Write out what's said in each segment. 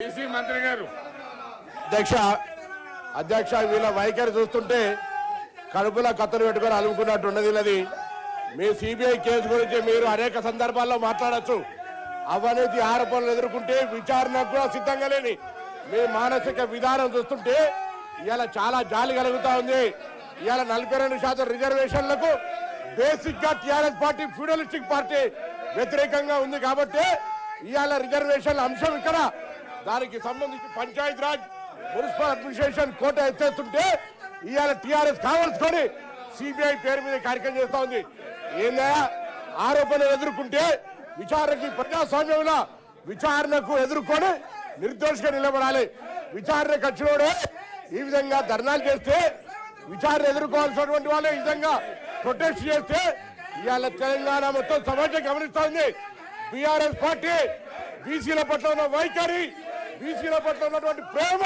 మంత్రి గారు. అధ్యక్ష అధ్యక్ష వీళ్ళ వైఖరి చూస్తుంటే కడుపులో కత్తులు పెట్టుకొని అలుముకున్నట్టు ఉన్నది వీళ్ళది. మీ సిబిఐ కేసు గురించి మీరు అనేక సందర్భాల్లో మాట్లాడచ్చు. అవినీతి ఆరోపణలు ఎదుర్కొంటే విచారణకు కూడా సిద్ధంగా లేని మీ మానసిక విధానం చూస్తుంటే ఇవాళ చాలా జాలి కలుగుతా ఉంది. ఇవాళ నలభై రెండు శాతం రిజర్వేషన్లకు బేసిక్గా టిఆర్ఎస్ పార్టీ ఫ్యూడలిస్టిక్ పార్టీ వ్యతిరేకంగా ఉంది కాబట్టి ఇవాళ రిజర్వేషన్ల అంశం ఇక్కడ దానికి సంబంధించి పంచాయత్ రాజ్ మున్సిపల్ అడ్మినిస్ట్రేషన్ కోట ఎత్తేస్తుంటే ఇవాళ టీఆర్ఎస్ కావాల్సుకొని సిబిఐ పేరు మీద కార్యక్రమం చేస్తా ఉంది. ఏందా? ఆరోపణలు ఎదుర్కొంటే విచారణకి ప్రజాస్వామ్యంలో విచారణకు ఎదుర్కొని నిర్దోషిగా నిలబడాలి. విచారణ ఖర్చులోనే ఈ విధంగా ధర్నాలు చేస్తే విచారణ ఎదుర్కోవాల్సినటువంటి వాళ్ళు ఈ విధంగా ప్రొటెస్ట్ చేస్తే ఇవాళ తెలంగాణ మొత్తం సమాజం గమనిస్తా ఉంది. బీఆర్ఎస్ పార్టీ బీసీల పట్ల ఉన్న వైఖరి బీసీల పట్ల ఉన్నటువంటి ప్రేమ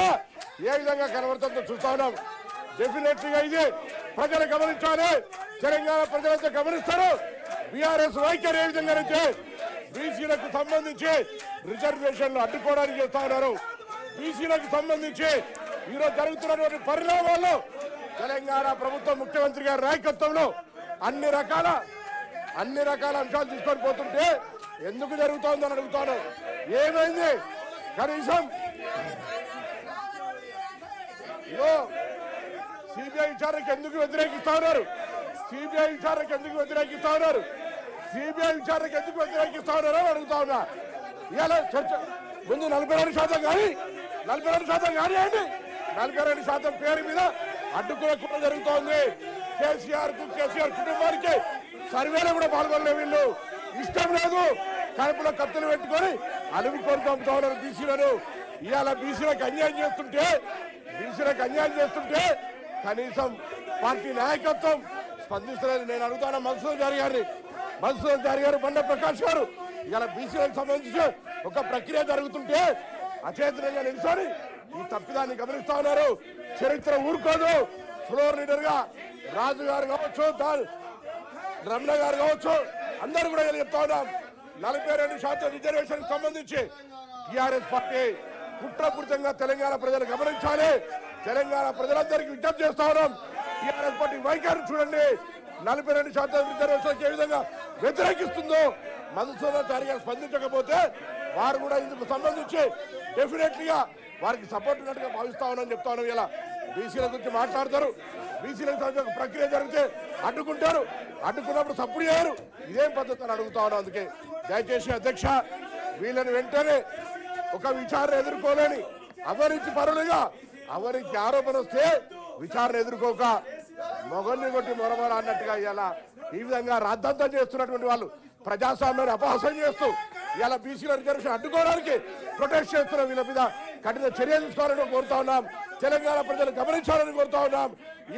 ఏ విధంగా కనబడుతుందో చూస్తా ఉన్నాం. డెఫినెట్లీగా ఇది. ప్రజలు గమనించాలి. తెలంగాణ ప్రజలంతా గమనిస్తారు. బీఆర్ఎస్ వైఖరి ఏ విధంగా అయితే బీసీలకు సంబంధించి రిజర్వేషన్లు అడ్డుకోవడానికి చేస్తా ఉన్నారు. బీసీలకు సంబంధించి ఈరోజు జరుగుతున్నటువంటి పరిణామాల్లో తెలంగాణ ప్రభుత్వం ముఖ్యమంత్రి గారి నాయకత్వంలో అన్ని రకాల అన్ని రకాల అంశాలు తీసుకొని పోతుంటే ఎందుకు జరుగుతోందని అడుగుతాను. ఏమైంది? కనీసం సిబిఐ విచారణకు ఎందుకు వ్యతిరేకిస్తా ఉన్నారు? సిబిఐ విచారణకు ఎందుకు వ్యతిరేకిస్తా ఉన్నారు? సిబిఐ విచారణకు ఎందుకు వ్యతిరేకిస్తా ఉన్నారో అడుగుతా ఉన్నా. ఇవాళ చర్చ ముందు నలభై రెండు శాతం కానీ నలభై రెండు శాతం కానీ అండి నలభై రెండు శాతం పేరు మీద అడ్డుకునే కూడా జరుగుతోంది. కేసీఆర్కు కేసీఆర్ కుటుంబానికి సర్వేలో కూడా పాల్గొనలే వీళ్ళు. ఇష్టం లేదు. కడుపులో కత్తులు పెట్టుకొని అలుగు కొడుతూ ఉన్నారు బీసీలను. ఇవాళ బీసీలకు అన్యాయం చేస్తుంటే బీసీలకు అన్యాయం చేస్తుంటే కనీసం పార్టీ నాయకత్వం స్పందిస్తలేదు నేను అడుగుతాను. మన్సూర్ జారి గారిని. మన్సూర్ జారి గారు బండ ప్రకాష్ గారు ఇవాళ బీసీలకు సంబంధించి ఒక ప్రక్రియ జరుగుతుంటే అచేతనంగా నిలిచారు ఈ తప్పిదాన్ని గమనిస్తా ఉన్నారు. చరిత్ర ఊరుకోదు. ఫ్లోర్ లీడర్గా రాజు గారు కావచ్చు రమణ గారు కావచ్చు అందరూ కూడా చెప్తా ఉన్నాం. నలభై రెండు శాతం రిజర్వేషన్ సంబంధించి టిఆర్ఎస్ పార్టీ కుట్రపూరితంగా తెలంగాణ ప్రజలు గమనించాలి. తెలంగాణ ప్రజలందరికీ విజ్ఞప్తి చేస్తా ఉన్నాం. టిఆర్ఎస్ పార్టీ వైఖరి చూడండి. నలభై రెండు శాతం రిజర్వేషన్ ఏ విధంగా వ్యతిరేకిస్తుందో మధుసూదనాచారి గారు స్పందించకపోతే వారు కూడా ఇందుకు సంబంధించి డెఫినెట్లీగా వారికి సపోర్ట్ ఉన్నట్టుగా భావిస్తా ఉన్నాను చెప్తా ఉన్నాం. ఇలా బీసీల గురించి మాట్లాడతారు. బీసీలకు ప్రక్రియ జరిగితే అడ్డుకుంటారు. అడ్డుకున్నప్పుడు సప్పుడు చేయరు. ఇదేం పద్ధతి అని అడుగుతా ఉన్నాం అందుకే. దయచేసి అధ్యక్ష వీళ్ళని వెంటనే ఒక విచారణ ఎదుర్కోలేని అవరించి పరులుగా అవరికి ఆరోపణ వస్తే విచారణ ఎదుర్కోక మొగల్ని కొట్టి మొరమొర అన్నట్టుగా ఇలా ఈ విధంగా రాద్ధాంతం చేస్తున్నటువంటి వాళ్ళు ప్రజాస్వామ్యాన్ని అపహాసం చేస్తూ ఇలా బీసీల రిజర్వేషన్ అడ్డుకోవడానికి ప్రొటెస్ట్ చేస్తున్న వీళ్ళ మీద కఠిన చర్య తీసుకోవాలని కోరుతా ఉన్నాం. తెలంగాణ ప్రజలు గమనించాలని కోరుతా ఉన్నాం.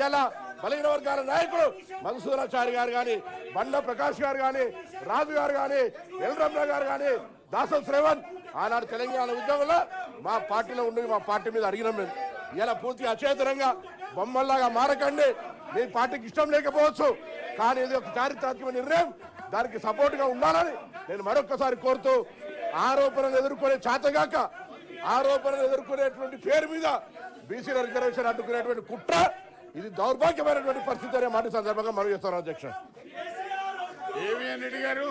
ఇలా బలహీన వర్గాల నాయకుడు మధుసూదనాచారి గారు కానీ బండ ప్రకాష్ గారు కానీ రాజు గారు కానీ ఎల్ గారు కానీ దాసం శ్రవణ్ ఆనాడు తెలంగాణ ఉద్యమంలో మా పార్టీలో ఉండి మా పార్టీ మీద అడిగినాం మేము. ఇలా పూర్తిగా అచేతనంగా బొమ్మల్లాగా మారకండి. మీ పార్టీకి ఇష్టం లేకపోవచ్చు. కానీ ఇది ఒక చారిత్రాత్మక నిర్ణయం. దానికి సపోర్ట్గా ఉండాలని నేను మరొక్కసారి కోరుతూ ఆరోపణలు ఎదుర్కొనే చేతగాక ఆరోపణలు ఎదుర్కొనేటువంటి పేరు మీద బీసీల రిజర్వేషన్ అడ్డుకునేటువంటి కుట్ర ఇది దౌర్భాగ్యమైనటువంటి పరిస్థితి అనే మాట సందర్భంగా మనం చేస్తున్నాం అధ్యక్ష రెడ్డి గారు?